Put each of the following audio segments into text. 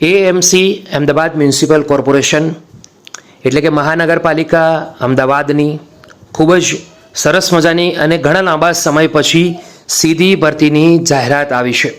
AMC Ahmedabad municipal corporation એટલે કે મહાનગરપાલિકા અમદાવાદની, ખૂબ જ સરસ મજાની અને ઘણા લાંબા સમય પછી સીધી ભરતીની જાહેરાત આવી છે.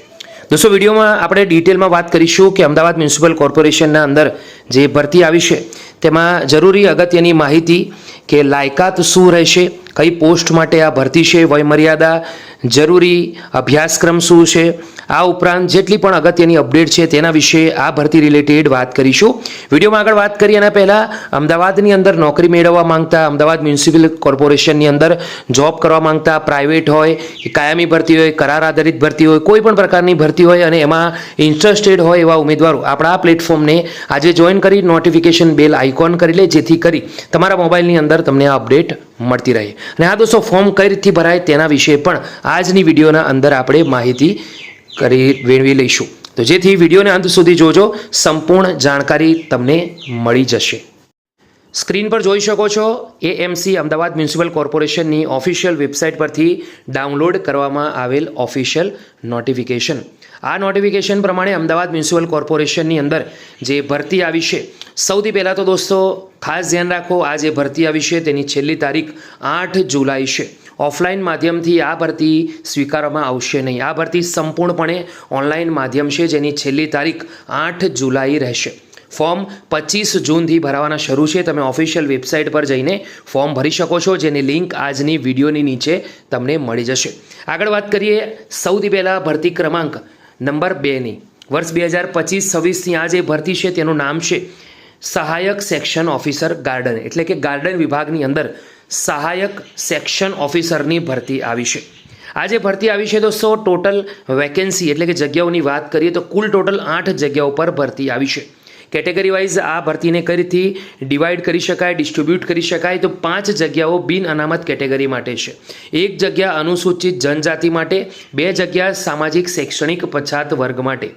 દોસ્તો, વિડીયોમાં આપણે ડિટેલમાં વાત કરીશું કે અમદાવાદ મ્યુનિસિપલ કોર્પોરેશનના અંદર જે ભરતી આવી છે, તેમાં જરૂરી અગત્યની માહિતી કે લાયકાત શું રહેશે, કઈ પોસ્ટ માટે આ ભરતી છે, વયમર્યાદા, જરૂરી અભ્યાસક્રમ શું છે, આ ઉપરાંત જેટલી પણ અગત્યની અપડેટ છે તેના વિશે આ ભરતી રિલેટેડ વાત કરીશું. વિડીયોમાં આગળ વાત કરીએ એના પહેલાં, અમદાવાદની અંદર નોકરી મેળવવા માંગતા અમદાવાદ મ્યુનિસિપલ કોર્પોરેશનની અંદર જોબ કરવા માંગતા પ્રાઇવેટ હોય, કે કાયમી ભરતી હોય, કરાર આધારિત ભરતી હોય, કોઈ પણ પ્રકારની ભરતી હોય અને એમાં ઇન્ટરેસ્ટેડ હોય એવા ઉમેદવારો, આપણા આ પ્લેટફોર્મને આજે જોઈન કરી નોટિફિકેશન બેલ આઇકોન કરી લે, જેથી કરી તમારા મોબાઈલની અંદર તમને આ અપડેટ મળતી રહે. અને આ દોસ્તો ફોર્મ કઈ રીતથી ભરાય તેના વિશે પણ આજની વિડીયોના અંદર આપણે માહિતી કરી વેણવી લઈશું. તો જેથી વિડીયોને અંત સુધી જોજો, સંપૂર્ણ જાણકારી તમને મળી જશે. સ્ક્રીન પર જોઈ શકો છો એએમસી અમદાવાદ મ્યુનિસિપલ કોર્પોરેશનની ઓફિશિયલ વેબસાઇટ પરથી ડાઉનલોડ કરવામાં આવેલ ઓફિશિયલ નોટિફિકેશન. આ નોટિફિકેશન પ્રમાણે અમદાવાદ મ્યુનિસિપલ કોર્પોરેશનની અંદર જે ભરતી આવી છે, સૌથી પહેલાં તો દોસ્તો ખાસ ધ્યાન રાખો, આ જે ભરતી આવી છે તેની છેલ્લી તારીખ આઠ જુલાઈ છે. ઓફલાઈન માધ્યમથી આ ભરતી સ્વીકારવામાં આવશે નહીં. આ ભરતી સંપૂર્ણપણે ઓનલાઈન માધ્યમ છે જેની છેલ્લી તારીખ આઠ જુલાઈ રહેશે. ફોર્મ પચીસ જૂનથી ભરાવાના શરૂ છે. તમે ઓફિશિયલ વેબસાઇટ પર જઈને ફોર્મ ભરી શકો છો, જેની લિંક આજની વિડીયોની નીચે તમને મળી જશે. આગળ વાત કરીએ સૌથી પહેલાં ભરતી ક્રમાંક નંબર બેની વર્ષ બે હજાર પચીસ છવ્વીસની આ જે ભરતી છે, તેનું નામ છે સહાયક સેક્શન ઓફિસર ગાર્ડન એટલે કે ગાર્ડન વિભાગની અંદર સહાયક સેક્શન ઓફિસરની ભરતી આવી છે. આજે ભરતી આવી છે, તો સો ટોટલ વેકેન્સી એટલે કે જગ્યાઓની વાત કરીએ, તો કુલ ટોટલ આઠ જગ્યાઓ પર ભરતી આવી છે. કેટેગરી વાઇઝ આ ભરતીને કઈ રીતથી ડિવાઈડ કરી શકાય, ડિસ્ટ્રીબ્યુટ કરી શકાય. તો પાંચ જગ્યાઓ બિન અનામત કેટેગરી માટે છે. એક જગ્યા અનુસૂચિત જનજાતિ માટે, બે જગ્યા સામાજિક શૈક્ષણિક પછાત વર્ગ માટે.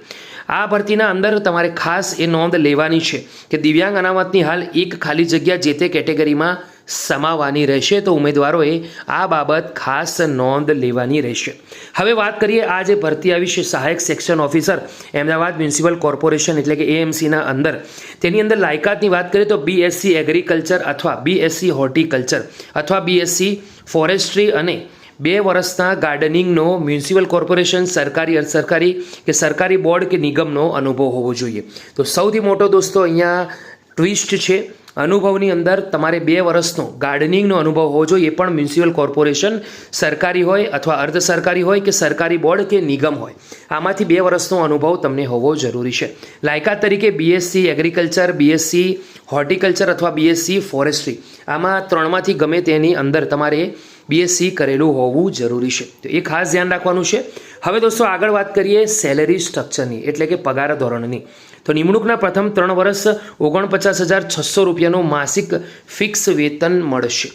આ ભરતીના અંદર તમારે ખાસ એ નોંધ લેવાની છે કે દિવ્યાંગ અનામતની હાલ એક ખાલી જગ્યા જે તે કેટેગરીમાં સમાવાની રહેશે તો ઉમેદવારોએ આ બાબત ખાસ નોંધ લેવાની રહેશે. હવે વાત કરીએ આ જે ભરતી આવી છે સહાયક section officer Ahmedabad municipal corporation એટલે કે એએમસીના અંદર. તેની અંદર લાયકાતની વાત કરીએ તો બીએસસી એગ્રીકલ્ચર અથવા બીએસસી હોર્ટિકલ્ચર અથવા બીએસસી ફોરેસ્ટ્રી અને બે વર્ષના ગાર્ડનિંગનો મ્યુનિસિપલ કોર્પોરેશન સરકારી સરકારી કે સરકારી બોર્ડ કે નિગમનો અનુભવ હોવો જોઈએ. તો સૌથી મોટો દોસ્તો અહીંયા ટ્વિસ્ટ છે. અનુભવની અંદર તમારે બે વર્ષનો ગાર્ડનિંગનો અનુભવ હોવો જોઈએ, એ પણ મ્યુનિસિપલ કોર્પોરેશન સરકારી હોય અથવા અર્ધ સરકારી હોય કે સરકારી બોર્ડ કે નિગમ હોય. આમાંથી બે વર્ષનો અનુભવ તમને હોવો જરૂરી છે. લાયકાત તરીકે બીએસસી એગ્રીકલ્ચર બીએસસી હોર્ટિકલ્ચર અથવા બીએસસી ફોરેસ્ટ્રી આમાં ત્રણમાંથી ગમે તેની અંદર તમારે બીએસસી કરેલું હોવું જરૂરી છે. તો એ ખાસ ધ્યાન રાખવાનું છે. હવે દોસ્તો આગળ વાત કરીએ સેલરી સ્ટ્રક્ચરની એટલે કે પગાર ધોરણની. તો નિમણૂકના પ્રથમ ત્રણ વર્ષ ઓગણપચાસ હજાર છસો રૂપિયાનું માસિક ફિક્સ વેતન મળશે.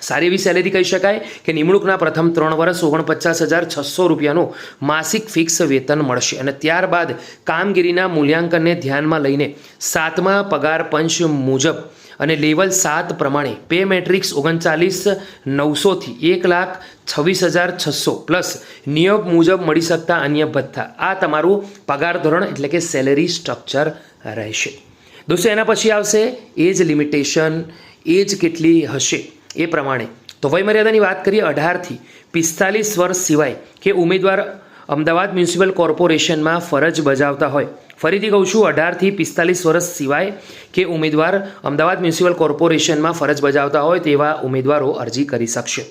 સારી એવી સેલેરી કહી શકાય કે નિમણૂકના પ્રથમ ત્રણ વર્ષ ઓગણપચાસ હજાર છસો રૂપિયાનું માસિક ફિક્સ વેતન મળશે અને ત્યારબાદ કામગીરીના મૂલ્યાંકનને ધ્યાનમાં લઈને સાતમા પગાર પંચ મુજબ અને લેવલ સાત પ્રમાણે પે મેટ્રિક્સ ઓગણચાલીસ, નવસોથી એક લાખ છવ્વીસ હજાર છસો પ્લસ નિયોગ મુજબ મળી શકતા અન્ય ભથ્થા. આ તમારું પગાર ધોરણ એટલે કે સેલેરી સ્ટ્રક્ચર રહેશે. દોસ્તો, એના પછી આવશે એજ લિમિટેશન એજ કેટલી હશે એ પ્રમાણે. તો વયમર્યાદાની વાત કરીએ અઢારથી પિસ્તાલીસ વર્ષ સિવાય કે ઉમેદવાર અમદાવાદ મ્યુનિસિપલ કોર્પોરેશનમાં ફરજ બજાવતા હોય. ફરીથી કહું છું, અઢારથી પિસ્તાલીસ વર્ષ સિવાય કે ઉમેદવાર અમદાવાદ મ્યુનિસિપલ કોર્પોરેશનમાં ફરજ બજાવતા હોય તેવા ઉમેદવારો અરજી કરી શકશે.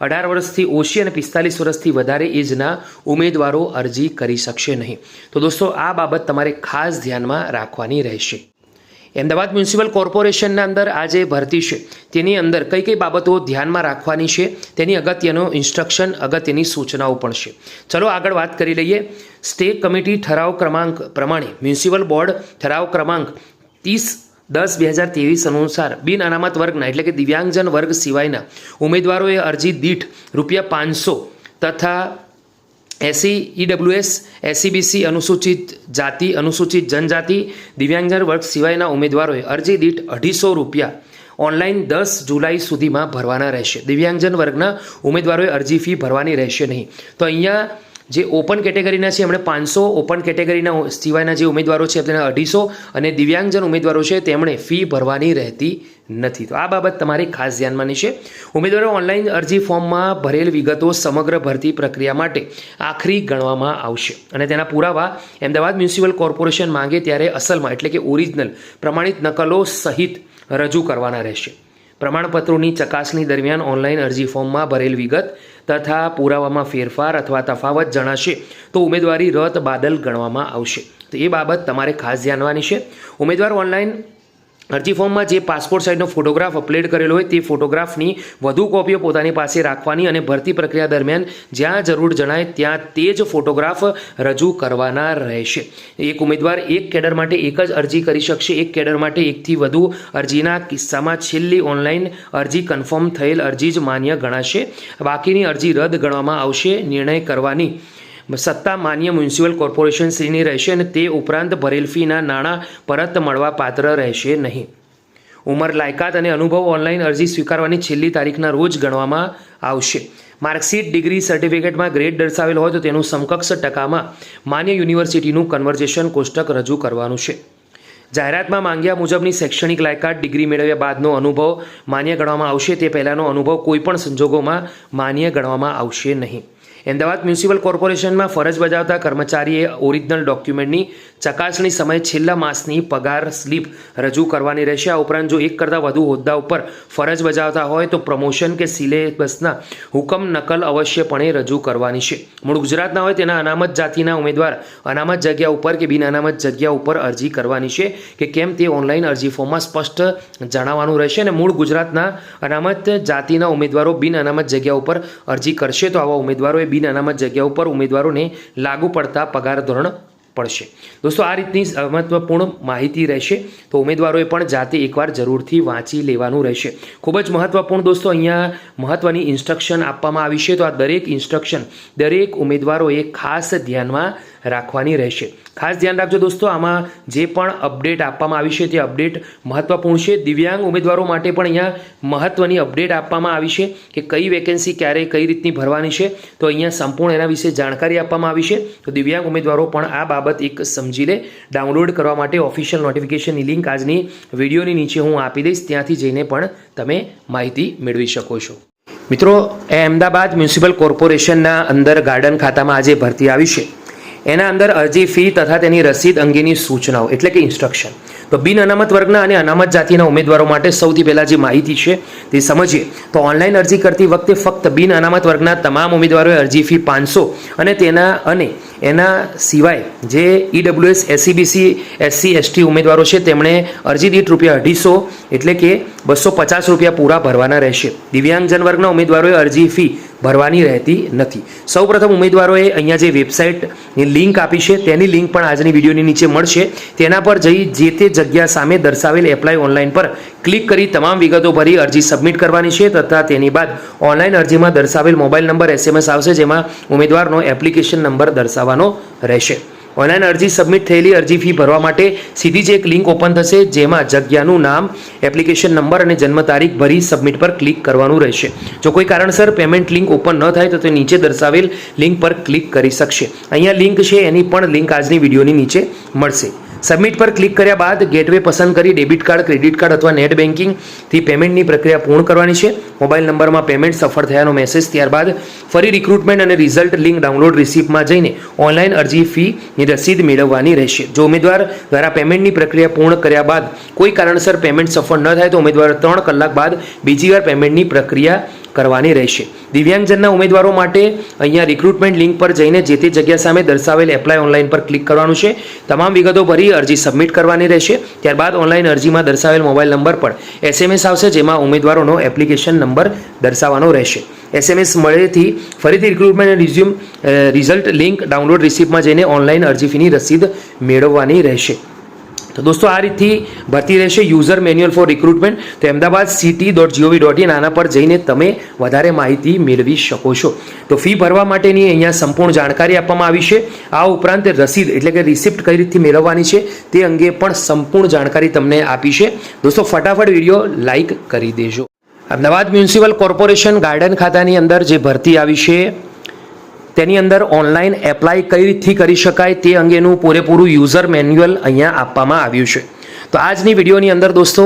અઢાર વર્ષથી ઓછી અને પિસ્તાલીસ વર્ષથી વધારે એજના ઉમેદવારો અરજી કરી શકશે નહીં. તો દોસ્તો, આ બાબત તમારે ખાસ ધ્યાનમાં રાખવાની રહેશે. અમદાવાદ મ્યુનિસિપલ કોર્પોરેશનના અંદર આ જે ભરતી છે. તેની અંદર કઈ કઈ બાબતો ધ્યાનમાં રાખવાની છે, તેની અગત્યનો ઇન્સ્ટ્રક્શન, અગત્યની સૂચનાઓ પણ છે. ચલો આગળ વાત કરી લઈએ. સ્ટેટ કમિટી ઠરાવ ક્રમાંક પ્રમાણે મ્યુનિસિપલ બોર્ડ ઠરાવ ક્રમાંક ત્રીસ દસ બે હજાર ત્રેવીસ અનુસાર બિન અનામત વર્ગના એટલે કે દિવ્યાંગજન વર્ગ સિવાયના ઉમેદવારોએ અરજી દીઠ રૂપિયા પાંચસો તથા એસસી ઈડબ્લ્યુએસ એસસીબીસી અનુસૂચિત જાતિ, અનુસૂચિત જનજાતિ, દિવ્યાંગજન વર્ગ સિવાયના ઉમેદવારોએ અરજી દીઠ અઢીસો રૂપિયા ઓનલાઈન દસ જુલાઈ સુધીમાં ભરવાના રહેશે. દિવ્યાંગજન વર્ગના ઉમેદવારોએ અરજી ફી ભરવાની રહેશે નહીં. તો અહીંયા જે ઓપન કેટેગરીના છે, એમણે પાંચસો ઓપન કેટેગરીના સિવાયના જે ઉમેદવારો છે તેના અઢીસો અને દિવ્યાંગજન ઉમેદવારો છે, તેમણે ફી ભરવાની રહેતી નથી. તો આ બાબત તમારે ખાસ ધ્યાનમાં છે ઉમેદવારો ઓનલાઈન અરજી ફોર્મમાં ભરેલ વિગતો સમગ્ર ભરતી પ્રક્રિયા માટે આખરી ગણવામાં આવશે. અને તેના પુરાવા અમદાવાદ મ્યુનિસિપલ કોર્પોરેશન માંગે ત્યારે અસલમાં, એટલે કે ઓરિજિનલ, પ્રમાણિત નકલો સહિત રજૂ કરવાના રહેશે. પ્રમાણપત્રોની ચકાસણી દરમિયાન ઓનલાઈન અરજી ફોર્મમાં ભરેલ વિગત તથા પુરાવામાં ફેરફાર અથવા તફાવત જણાશે તો ઉમેદવારી રદ બાદલ ગણવામાં આવશે. તો એ બાબત તમારે ખાસ ધ્યાનવાની છે ઉમેદવાર ઓનલાઈન અરજી ફોર્મમાં જે પાસપોર્ટ સાઇઝનો ફોટોગ્રાફ અપલોડ કરેલો હોય તે ફોટોગ્રાફની વધુ કોપીઓ પોતાની પાસે રાખવાની અને ભરતી પ્રક્રિયા દરમિયાન જ્યાં જરૂર જણાય ત્યાં તે જ ફોટોગ્રાફ રજૂ કરવાના રહેશે. એક ઉમેદવાર એક કેડર માટે એક જ અરજી કરી શકશે. એક કેડર માટે એકથી વધુ અરજીના કિસ્સામાં છેલ્લી ઓનલાઈન અરજી કન્ફર્મ થયેલ અરજી જ માન્ય ગણાશે. બાકીની અરજી રદ ગણવામાં આવશે. નિર્ણય કરવાની સત્તા માન્ય મ્યુનિસિપલ કોર્પોરેશન શ્રીની રહેશે અને તે ઉપરાંત ભરેલ ફીના નાણાં પરત મળવા પાત્ર રહેશે નહીં. ઉંમર, લાયકાત અને અનુભવ ઓનલાઈન અરજી સ્વીકારવાની છેલ્લી તારીખના રોજ ગણવામાં આવશે. માર્કશીટ, ડિગ્રી સર્ટિફિકેટમાં ગ્રેડ દર્શાવેલ હોય તો તેનું સમકક્ષ ટકામાં માન્ય યુનિવર્સિટીનું કન્વર્ઝેશન કોષ્ટક રજૂ કરવાનું છે. જાહેરાતમાં માંગ્યા મુજબની શૈક્ષણિક લાયકાત, ડિગ્રી મેળવ્યા બાદનો અનુભવ માન્ય ગણવામાં આવશે. તે પહેલાંનો અનુભવ કોઈપણ સંજોગોમાં માન્ય ગણવામાં આવશે નહીં. અમદાવાદ મ્યુનિસિપલ કોર્પોરેશનમાં ફરજ બજાવતા કર્મચારીએ ઓરિજિનલ ડોક્યુમેન્ટની ચકાસણી સમયે છેલ્લા માસની પગાર સ્લીપ રજૂ કરવાની રહેશે. આ ઉપરાંત જો એક કરતાં વધુ હોદ્દા ઉપર ફરજ બજાવતા હોય તો પ્રમોશન કે સિલેબસના હુકમ નકલ અવશ્યપણે રજૂ કરવાની છે. મૂળ ગુજરાતના હોય તેના અનામત જાતિના ઉમેદવાર અનામત જગ્યા ઉપર કે બિન અનામત જગ્યા ઉપર અરજી કરવાની છે કે કેમ તે ઓનલાઈન અરજી ફોર્મમાં સ્પષ્ટ જણાવવાનું રહેશે અને મૂળ ગુજરાતના અનામત જાતિના ઉમેદવારો બિન અનામત જગ્યા ઉપર અરજી કરશે તો આવા ઉમેદવારોએ બિન અનામત જગ્યા ઉપર ઉમેદવારોને લાગુ પડતા પગાર ધોરણ પડશે. દોસ્તો, આ રીતની મહત્વપૂર્ણ માહિતી રહેશે તો ઉમેદવારોએ પણ જાતે એકવાર જરૂરથી વાંચી લેવાનું રહેશે. ખૂબ જ મહત્વપૂર્ણ દોસ્તો, અહીંયા મહત્વની ઇન્સ્ટ્રક્શન આપવામાં આવી છે. તો આ દરેક ઇન્સ્ટ્રક્શન દરેક ઉમેદવારોએ ખાસ ધ્યાનમાં રાખવાની રહેશે. ખાસ ધ્યાન રાખજો દોસ્તો, આમાં જે પણ અપડેટ આપવામાં આવી છે તે અપડેટ મહત્વપૂર્ણ છે. દિવ્યાંગ ઉમેદવારો માટે પણ અહીંયા મહત્વની અપડેટ આપવામાં આવી છે કે કઈ વેકેન્સી ક્યારે, કઈ રીતની ભરવાની છે. તો અહીંયા સંપૂર્ણ એના વિશે જાણકારી આપવામાં આવી છે. તો દિવ્યાંગ ઉમેદવારો પણ આ બાબત એક સમજી લે. ડાઉનલોડ કરવા માટે ઓફિશિયલ નોટિફિકેશનની લિંક આજની વિડીયોની નીચે હું આપી દઈશ. ત્યાંથી જઈને પણ તમે માહિતી મેળવી શકો છો. મિત્રો, એ અમદાવાદ મ્યુનિસિપલ કોર્પોરેશનના અંદર ગાર્ડન ખાતામાં આજે ભરતી આવી છે. એના અંદર અરજી ફી તથા તેની રસીદ અંગેની સૂચનાઓ, એટલે કે ઇન્સ્ટ્રક્શન તો બિન અનામત વર્ગના અને અનામત જાતિના ઉમેદવારો માટે સૌથી પહેલાં જે માહિતી છે તે સમજીએ. તો ઓનલાઈન અરજી કરતી વખતે ફક્ત બિન અનામત વર્ગના તમામ ઉમેદવારોએ અરજી ફી પાંચસો અને તેના અને એના સિવાય જે ઈડબ્લ્યુએસ એસસીબીસી એસસી એસટી ઉમેદવારો છે તેમણે અરજી દીઠ રૂપિયા અઢીસો એટલે કે બસો પચાસ રૂપિયા પૂરા ભરવાના રહેશે. દિવ્યાંગજન વર્ગના ઉમેદવારોએ અરજી ફી ભરવાની રહેતી નથી. સૌપ્રથમ ઉમેદવારોએ અહીંયા જે વેબસાઇટની લિંક આપી છે, તેની લિંક પણ આજની વિડીયોની નીચે મળશે. તેના પર જઈ જે તે જગ્યા સામે દર્શાવેલ એપ્લાય ઓનલાઈન પર ક્લિક કરી તમામ વિગતો ભરી અરજી સબમિટ કરવાની છે તથા તેની બાદ ઓનલાઈન અરજીમાં દર્શાવેલ મોબાઈલ નંબર એસએમએસ આવશે, જેમાં ઉમેદવારનો એપ્લિકેશન નંબર દર્શાવવાનો રહેશે. ઓનલાઈન અરજી સબમિટ થયેલી અરજી ફી ભરવા માટે સીધી જ એક લિંક ઓપન થશે, જેમાં જગ્યાનું નામ એપ્લિકેશન નંબર અને જન્મ તારીખ ભરી સબમિટ પર ક્લિક કરવાનું રહેશે. જો કોઈ કારણસર પેમેન્ટ લિંક ઓપન ન થાય, તો તે નીચે દર્શાવેલ લિંક પર ક્લિક કરી શકશે. અહીંયા લિંક છે, એની પણ લિંક આજની વિડીયોની નીચે મળશે. સબમિટ પર ક્લિક કર્યા બાદ ગેટવે પસંદ કરી ડેબિટ કાર્ડ ક્રેડિટ કાર્ડ અથવા નેટ બેન્કિંગથી પેમેન્ટની પ્રક્રિયા પૂર્ણ કરવાની છે. મોબાઈલ નંબરમાં પેમેન્ટ સફળ થયાનો મેસેજ ત્યારબાદ ફરી રિક્રુટમેન્ટ અને રિઝલ્ટ લિંક ડાઉનલોડ રિસિપ્ટમાં જઈને ઓનલાઈન અરજી ફીની રસીદ મેળવવાની રહેશે. જો ઉમેદવાર દ્વારા પેમેન્ટની પ્રક્રિયા પૂર્ણ કર્યા બાદ કોઈ કારણસર પેમેન્ટ સફળ ન થાય તો ઉમેદવાર ત્રણ કલાક બાદ બીજી વાર પેમેન્ટની પ્રક્રિયા કરવાની રહેશે. દિવ્યાંગજનના ઉમેદવારો માટે અહીંયા રિક્રુટમેન્ટ લિંક પર જઈને જે તે જગ્યા સામે દર્શાવેલ એપ્લાય ઓનલાઈન પર ક્લિક કરવાનું છે. તમામ વિગતો ભરી અરજી સબમિટ કરવાની રહેશે. ત્યારબાદ ઓનલાઈન અરજીમાં દર્શાવેલ મોબાઈલ નંબર પર એસએમએસ આવશે, જેમાં ઉમેદવારોનો એપ્લિકેશન નંબર દર્શાવવાનો રહેશે. એસએમએસ મળેથી ફરીથી recruitment resume result link download રિસિપ્ટમાં જઈને ઓનલાઈન અરજી ફીની રસીદ મેળવવાની રહેશે. તો દોસ્તો, આ રીતથી ભરતી રહેશે યુઝર મેન્યુઅલ ફોર રિક્રુટમેન્ટ તો Ahmedabad city dot G O V dot in આના પર જઈને તમે વધારે માહિતી મેળવી શકો છો. તો ફી ભરવા માટેની અહીંયા સંપૂર્ણ જાણકારી આપવામાં આવી છે. આ ઉપરાંત રસીદ એટલે કે રિસિપ્ટ કઈ રીતથી મેળવવાની છે તે અંગે પણ સંપૂર્ણ જાણકારી તમને આપી છે. દોસ્તો, ફટાફટ વીડિયો લાઈક કરી દેજો. અમદાવાદ મ્યુનિસિપલ કોર્પોરેશન ગાર્ડન ખાતાની અંદર જે ભરતી આવી છે તેની અંદર ઓનલાઈન એપ્લાય કઈ રીતથી કરી શકાય તે અંગેનું પૂરેપૂરું યુઝર મેન્યુઅલ અહીંયા આપવામાં આવ્યું છે. તો આજની વિડીયોની અંદર દોસ્તો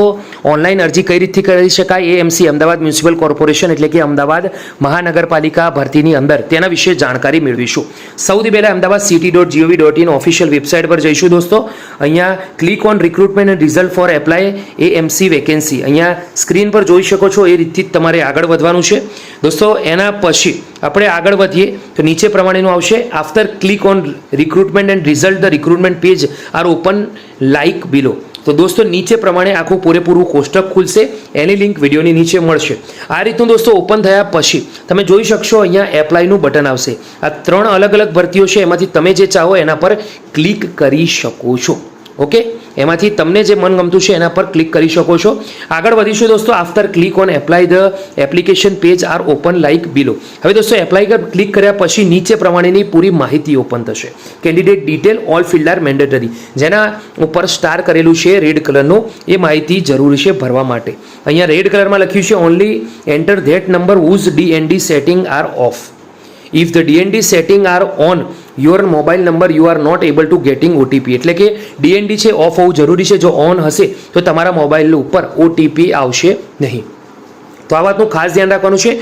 ઓનલાઈન અરજી કઈ રીતથી કરી શકાય? એએમસી અમદાવાદ મ્યુનિસિપલ કોર્પોરેશન એટલે કે અમદાવાદ મહાનગરપાલિકા ભરતીની અંદર. તેના વિશે જાણકારી મેળવીશું. સૌથી પહેલાં Ahmedabad city dot G O V dot in official website પર જઈશું દોસ્તો. અહીંયા click on recruitment and result for apply AMC vacancy અહીંયા સ્ક્રીન પર જોઈ શકો છો એ રીતથી જ તમારે આગળ વધવાનું છે. દોસ્તો, એના પછી આપણે આગળ વધીએ તો નીચે પ્રમાણેનું આવશે. After click on recruitment and result the recruitment page are open like below તો દોસ્તો, નીચે પ્રમાણે આખું પૂરેપૂરું કોષ્ટક ખુલશે. એની લિંક વિડીયોની નીચે મળશે. આ રીતનું દોસ્તો ઓપન થયા પછી તમે જોઈ શકશો અહીંયા એપ્લાયનું બટન આવશે. આ ત્રણ અલગ અલગ ભરતીઓ છે, એમાંથી તમે જે ચાહો એના પર ક્લિક કરી શકો છો. ઓકે? એમાંથી તમને જે મનગમતું છે એના પર ક્લિક કરી શકો છો. આગળ વધીશું દોસ્તો after click on apply the application page are open like below હવે દોસ્તો એપ્લાય ક્લિક કર્યા પછી નીચે પ્રમાણેની પૂરી માહિતી ઓપન થશે. Candidate detail all field are mandatory જેના ઉપર સ્ટાર કરેલું છે રેડ કલરનું એ માહિતી જરૂરી છે ભરવા માટે. અહીંયા રેડ કલરમાં લખ્યું છે only enter that number whose DND setting are off if the DND setting are on your mobile number you are not able to getting OTP એટલે કે ડીએનડી છે ઓફ હોવું જરૂરી છે. જો ઓન હશે, તો તમારા મોબાઈલ ઉપર ઓટીપી આવશે નહીં. તો આ વાતનું ખાસ ધ્યાન રાખવાનું છે.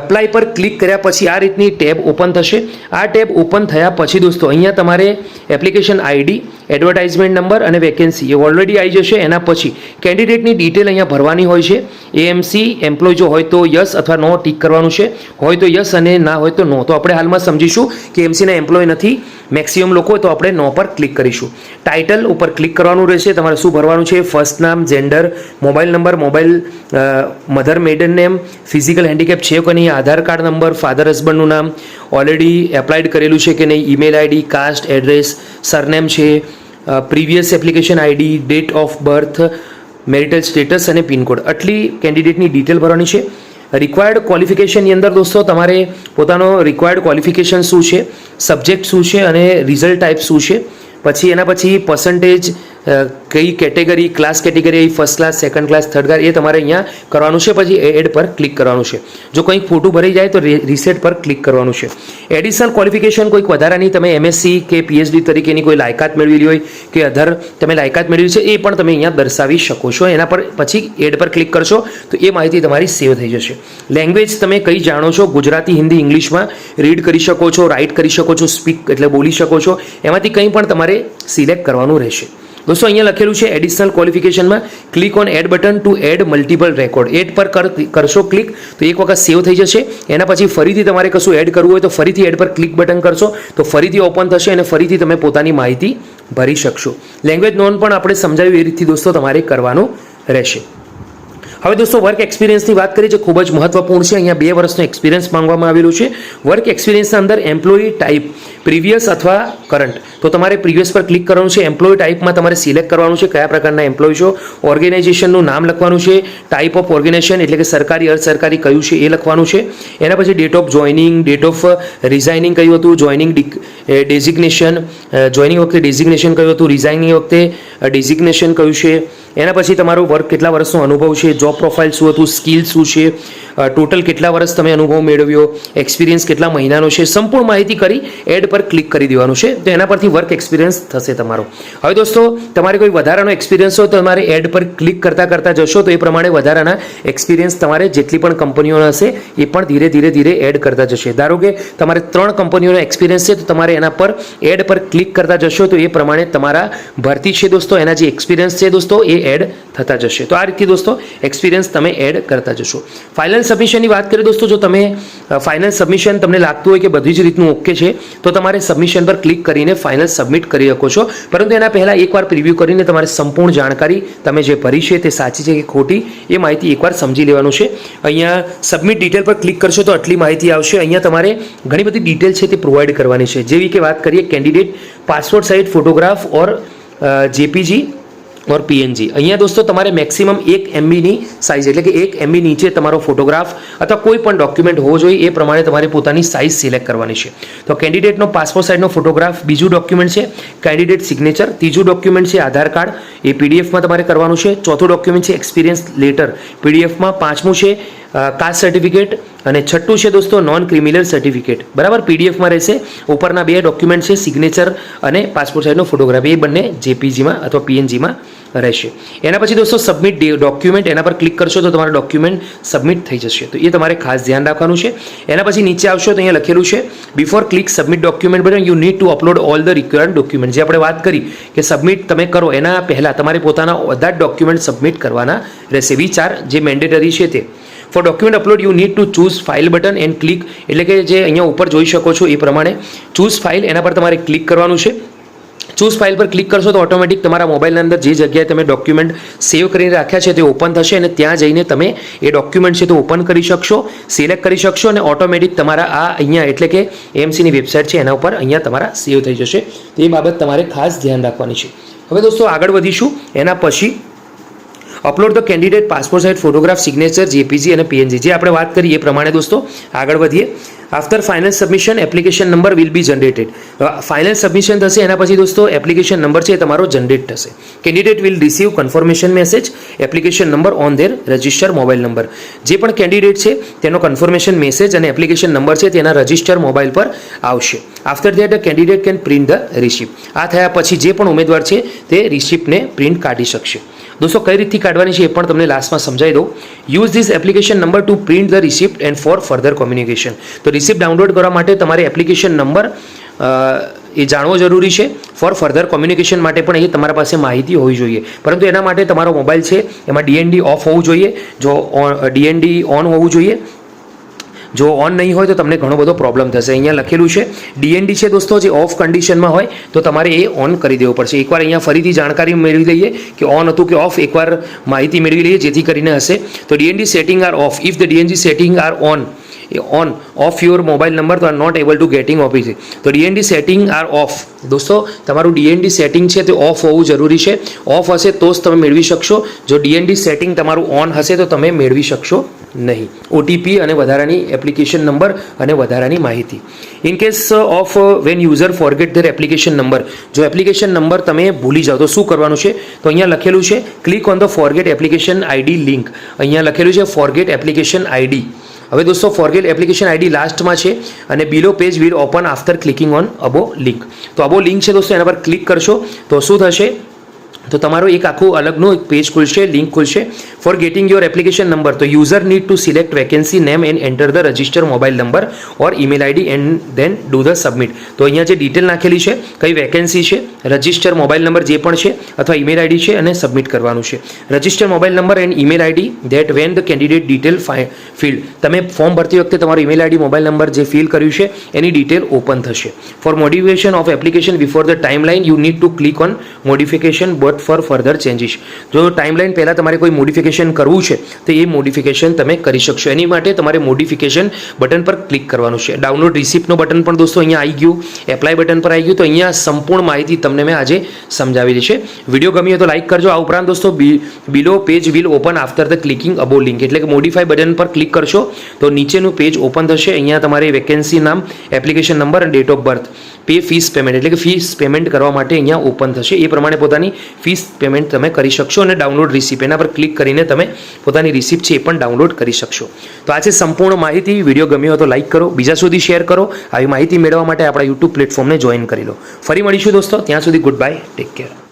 એપ્લાય પર ક્લિક કર્યા પછી આ રીતની ટેબ ઓપન થશે. આ ટેબ ઓપન થયા પછી દોસ્તો, અહીંયા તમારે એપ્લિકેશન આઈડી એડવર્ટાઇઝમેન્ટ નંબર અને વેકેન્સી એ ઓલરેડી આવી જશે. એના પછી કેન્ડિડેટની ડિટેલ અહીંયા ભરવાની હોય છે. એએમસી એમ્પ્લોય જો હોય તો યસ અથવા નો ટીક કરવાનું છે. હોય તો યસ અને ના હોય તો નો તો આપણે હાલમાં સમજીશું કે એમસીના એમ્પ્લોય નથી. મેક્સિમમ લોકો તો આપણે નો પર ક્લિક કરીશું. ટાઇટલ ઉપર ક્લિક કરવાનું રહેશે. તમારે શું ભરવાનું છે? ફર્સ્ટ નામ gender mobile number mobile mother maiden name physical handicap છે કે નહીં આધાર કાર્ડ નંબર, ફાધર હસબન્ડનું નામ. ઓલરેડી એપ્લાઇડ કરેલું છે કે નહીં? Email ID caste address surname છે. Previous application ID date of birth marital status અને પિનકોડ આટલી કેન્ડિડેટની ડિટેલ ભરવાની છે. રિક્વાયર્ડ ક્વોલિફિકેશનની અંદર દોસ્તો તમારે પોતાનો રિક્વાયર્ડ ક્વોલિફિકેશન શું છે સબ્જેક્ટ શું છે અને રિઝલ્ટ ટાઈપ શું છે. પછી એના પછી પર્સન્ટેજ કઈ category class category first class second class third class એ તમારે અહીંયા કરવાનું છે, પછી એડ પર ક્લિક કરવાનું છે. જો કંઈક ફોટું ભરી જાય તો રિસેટ પર ક્લિક કરવાનું છે. એડિશનલ ક્વોલિફિકેશન કોઈક વધારાની તમે એમએસસી કે પીએચડી તરીકેની કોઈ લાયકાત મેળવેલી હોય કે અધર તમે લાયકાત મેળવી છે, એ પણ તમે અહીંયા દર્શાવી શકો છો. એના પર પછી એડ પર ક્લિક કરશો, તો એ માહિતી તમારી સેવ થઈ જશે. લેંગ્વેજ તમે કઈ જાણો છો? ગુજરાતી, હિન્દી, ઇંગ્લિશમાં રીડ કરી શકો છો રાઇટ કરી શકો છો સ્પીક એટલે બોલી શકો છો. એમાંથી કંઈ પણ તમારે સિલેક્ટ કરવાનું રહેશે. દોસ્તો, અહીંયા લખેલું છે additional ક્વોલિફિકેશનમાં click on add button to add multiple record add પર કર, કરશો ક્લિક તો એક વખત સેવ થઈ જશે. એના પછી ફરીથી તમારે કશું એડ કરવું હોય તો ફરીથી એડ પર ક્લિક બટન કરશો. તો ફરીથી ઓપન થશે અને ફરીથી તમે પોતાની માહિતી ભરી શકશો. લેંગ્વેજ નોન પણ આપણે સમજાવ્યું એ રીતથી દોસ્તો તમારે કરવાનું રહેશે. હવે દોસ્તો વર્ક એક્સપિરિયન્સની વાત કરીએ જે ખૂબ જ મહત્વપૂર્ણ છે. અહીંયા બે વર્ષનો એક્સપિરિયન્સ માંગવામાં આવેલું છે. વર્ક એક્સપિરિયન્સના અંદર એમ્પ્લોયી ટાઈપ પ્રીવિયસ અથવા કરંટ તો તમારે પ્રીવિયસ પર ક્લિક કરવાનું છે. એમ્પ્લોય ટાઈપમાં તમારે સિલેક્ટ કરવાનું છે. કયા પ્રકારના એમ્પ્લોય છો? ઓર્ગેનાઇઝેશનનું નામ લખવાનું છે. ટાઈપ ઓફ ઓર્ગેનાઇઝેશન એટલે કે સરકારી અર્ધ સરકારી કયું છે એ લખવાનું છે. એના પછી date of joining date of resigning કયું હતું? જોઈનિંગ ડેઝિગ્નેશન જોઈનિંગ વખતે ડેઝિગ્નેશન કયું હતું? રિઝાઇનિંગ વખતે ડેઝિગ્નેશન કયું છે? એના પછી તમારો વર્ક કેટલા વર્ષનો અનુભવ છે? જોબ પ્રોફાઇલ શું હતું? સ્કિલ શું છે? ટોટલ કેટલા વર્ષ તમે અનુભવ મેળવ્યો, એક્સપિરિયન્સ કેટલા મહિનાનો છે, સંપૂર્ણ માહિતી કરી, એડ પર ક્લિક કરી દેવાનું છે, તો એના પરથી વર્ક એક્સપિરિયન્સ થશે તમારો. હવે દોસ્તો, તમારે કોઈ વધારાનો એક્સપિરિયન્સ હોય તો તમારે એડ પર ક્લિક કરતાં કરતાં જશો, તો એ પ્રમાણે વધારાના એક્સપિરિયન્સ તમારે જેટલી પણ કંપનીઓ હશે, એ પણ ધીરે ધીરે ધીરે એડ કરતા જશે. ધારો કે તમારે ત્રણ કંપનીઓનો એક્સપિરિયન્સ છે, તો તમારે એના પર એડ પર ક્લિક કરતા જશો, તો એ પ્રમાણે તમારા ભરતી છે દોસ્તો, એના જે એક્સપિરિયન્સ છે દોસ્તો, એ એડ થતા જશે. તો આ રીતે દોસ્તો, એક્સપિરિયન્સ તમે એડ કરતા જશો. ફાઇનલ સબમિશનની વાત કરીએ દોસ્તો, જો તમે ફાઇનલ સબમિશન તમને લાગતું હોય કે બધી જ રીતનું ઓકે છે, તો તમારે સબમિશન પર ક્લિક કરીને ફાઇનલ સબમિટ કરી શકો છો. પરંતુ એના પહેલાં એકવાર પ્રિવ્યૂ કરીને તમારે સંપૂર્ણ જાણકારી તમે જે ભરી છે તે સાચી છે કે ખોટી, એ માહિતી એકવાર સમજી લેવાનું છે. અહીંયા સબમિટ ડિટેલ પર ક્લિક કરશો તો આટલી માહિતી આવશે. અહીંયા તમારે ઘણી બધી ડિટેલ છે તે પ્રોવાઈડ કરવાની છે. જેવી કે વાત કરીએ candidate passport size photograph or JPG or PNG અહીંયા દોસ્તો તમારે મેક્સિમમ એક એમબીની સાઇઝ એટલે કે એક એમબી નીચે તમારો ફોટોગ્રાફ અથવા કોઈ પણ ડોક્યુમેન્ટ હોવો જોઈએ, એ પ્રમાણે તમારે પોતાની સાઇઝ સિલેક્ટ કરવાની છે. તો કેન્ડિડેટનો પાસપોર્ટ સાઇઝનો ફોટોગ્રાફ બીજું ડોક્યુમેન્ટ છે કેન્ડિડેટ સિગ્નેચર ત્રીજું ડોક્યુમેન્ટ છે આધાર કાર્ડ, એ પીડીએફમાં તમારે કરવાનું છે, ચોથું ડોક્યુમેન્ટ છે એક્સપિરિયન્સ લેટર પીડીએફમાં પાંચમું છે કાસ્ટ સર્ટિફિકેટ અને છઠ્ઠું છે દોસ્તો નોન ક્રિમિનલ સર્ટિફિકેટ બરાબર પીડીએફમાં રહેશે. ઉપરના બે ડોક્યુમેન્ટ છે સિગ્નેચર અને પાસપોર્ટ સાઇઝનો ફોટોગ્રાફ એ બંને જેપીજીમાં અથવા પીએનજીમાં રહેશે. એના પછી દોસ્તો સબમિટ ડોક્યુમેન્ટ એના પર ક્લિક કરશો તો તમારું ડોક્યુમેન્ટ સબમિટ થઈ જશે. તો એ તમારે ખાસ ધ્યાન રાખવાનું છે. એના પછી નીચે આવશો તો અહીંયા લખેલું છે before click submit document button you need to upload all the required document જે આપણે વાત કરી કે સબમિટ તમે કરો, એના પહેલાં તમારે પોતાના બધા ડોક્યુમેન્ટ સબમિટ કરવાના રહેશે. વિચાર જે મેન્ડેટરી છે તે. For document upload you need to choose file button and click એટલે કે જે અહીંયા ઉપર જોઈ શકો છો એ પ્રમાણે ચૂઝ ફાઇલ એના પર તમારે ક્લિક કરવાનું છે. ચૂઝ ફાઇલ પર ક્લિક કરશો તો ઓટોમેટિક તમારા મોબાઈલની અંદર જે જગ્યાએ તમે ડોક્યુમેન્ટ સેવ કરીને રાખ્યા છે તે ઓપન થશે અને ત્યાં જઈને તમે એ ડોક્યુમેન્ટ છે તે ઓપન કરી શકશો, સિલેક્ટ કરી શકશો અને ઓટોમેટિક તમારા આ અહીંયા એટલે કે એમસીની વેબસાઇટ છે એના ઉપર અહીંયા તમારા સેવ થઈ જશે. તો બાબત તમારે ખાસ ધ્યાન રાખવાની છે. હવે દોસ્તો આગળ વધીશું, એના પછી upload the candidate passport size photograph signature JPG અને પીએનજી જે આપણે વાત કરી એ પ્રમાણે દોસ્તો, આગળ વધીએ. After final submission application number will be generated final submission થશે, એના પછી દોસ્તો એપ્લિકેશન નંબર છે એ તમારો જનરેટ થશે. Candidate will receive confirmation message application number on their register mobile number જે પણ કેન્ડિડેટ છે, તેનો કન્ફર્મેશન મેસેજ અને એપ્લિકેશન નંબર છે, તેના રજિસ્ટર મોબાઈલ પર આવશે. After that candidate can print the receipt આ થયા પછી જે પણ ઉમેદવાર છે, તે રિસિપ્ટને પ્રિન્ટ કાઢી શકશે. દોસ્તો, કઈ રીતથી કાઢવાની છે એ પણ તમને લાસ્ટમાં સમજાવી દઉં. Use this application number to print the receipt and for further communication તો રિસિપ્ટ ડાઉનલોડ કરવા માટે તમારે એપ્લિકેશન નંબર એ જાણવો જરૂરી છે. ફોર ફર્ધર કોમ્યુનિકેશન માટે પણ એ તમારા પાસે માહિતી હોવી જોઈએ. પરંતુ એના માટે તમારો મોબાઈલ છે, એમાં ડીએનડી ઓફ હોવું જોઈએ. જો ડીએનડી ઓન હોવું જોઈએ જો ઓન નહીં હોય તો તમને ઘણો બધો પ્રોબ્લેમ થશે. અહીંયા લખેલું છે ડીએનડી છે દોસ્તો, જે ઓફ કન્ડિશનમાં હોય, તો તમારે એ ઓન કરી દેવું પડશે. એકવાર અહીંયા ફરીથી જાણકારી મેળવી લઈએ કે ઓન હતું કે ઓફ એકવાર માહિતી મેળવી લઈએ જેથી કરીને હશે. તો DND setting are off if the DND setting are on on of your mobile number તો are not able to getting office તો ડીએનડી સેટિંગ આર ઓફ દોસ્તો, તમારું ડીએનડી સેટિંગ છે તે ઓફ હોવું જરૂરી છે. ઓફ હશે તો જ તમે મેળવી શકશો. જો ડીએનડી સેટિંગ તમારું ઓન હશે તો તમે મેળવી શકશો. નહીં. ઓટીપી અને વધારાની એપ્લિકેશન નંબર અને વધારાની માહિતી. In case of when user forget their application number જો એપ્લિકેશન નંબર તમે ભૂલી જાઓ તો શું કરવાનું છે? તો અહીંયા લખેલું છે click on the forget application ID link અહીંયા લખેલું છે ફોરગેટ એપ્લિકેશન આઈડી હવે દોસ્તો ફોરગેટ એપ્લિકેશન આઈડી લાસ્ટમાં છે અને below page will open after clicking on above link તો અબો લિંક છે દોસ્તો, એના પર ક્લિક કરશો તો શું થશે? તો તમારો એક આખું અલગનું એક પેજ ખુલશે લિંક ખુલશે. For getting your application number તો user need to select vacancy name and enter the register mobile number or email ID and then do the submit તો અહીંયા જે ડિટેલ નાખેલી છે કઈ વેકેન્સી છે રજિસ્ટર મોબાઈલ નંબર જે પણ છે અથવા ઈમેલ આઈડી છે અને સબમિટ કરવાનું છે register mobile number and email ID that when the candidate detail field તમે ફોર્મ ભરતી વખતે તમારો ઈમેલ આઈડી મોબાઈલ નંબર જે ફિલ કર્યું છે, એની ડિટેલ ઓપન થશે. For modification of application before the time line you need to click on modification but for further changes જો ટાઈમલાઈન પહેલાં તમારે કોઈ મોડિફિકેશન કરવું છે, તો એ મોડિફિકેશન તમે કરી શકશો. એની માટે તમારે મોડિફિકેશન બટન પર ક્લિક કરવાનું છે. ડાઉનલોડ રિસિપ્ટનો બટન પણ દોસ્તો અહીંયા આવી ગયું. એપ્લાય બટન પર આવી ગયું, તો અહીંયા સંપૂર્ણ માહિતી તમને મેં આજે સમજાવેલી છે. વીડિયો ગમ્યો તો લાઇક કરજો. આ ઉપરાંત દોસ્તો below page will open after the clicking above link એટલે કે મોડિફાઈ બટન પર ક્લિક કરશો, તો નીચેનું પેજ ઓપન થશે. અહીંયા તમારે વેકેન્સી નામ એપ્લિકેશન નંબર અને date of birth pay fees payment, એટલે કે ફીસ પેમેન્ટ કરવા માટે અહીંયા ઓપન થશે. એ પ્રમાણે પોતાની ફીસ પેમેન્ટ તમે કરી શકશો અને ડાઉનલોડ રિસિપ, એના પર ક્લિક કરીને તમે પોતાની રિસિપ છે એ પણ ડાઉનલોડ કરી શકશો. તો આ છે સંપૂર્ણ માહિતી. વીડિયો ગમ્યો તો લાઇક કરો, બીજા સુધી શેર કરો. આવી માહિતી મેળવવા માટે આપણા યુટ્યુબ પ્લેટફોર્મને જોઈન કરી લો. ફરી મળીશું દોસ્તો. ત્યાં સુધી ગુડ બાય ટેક કેર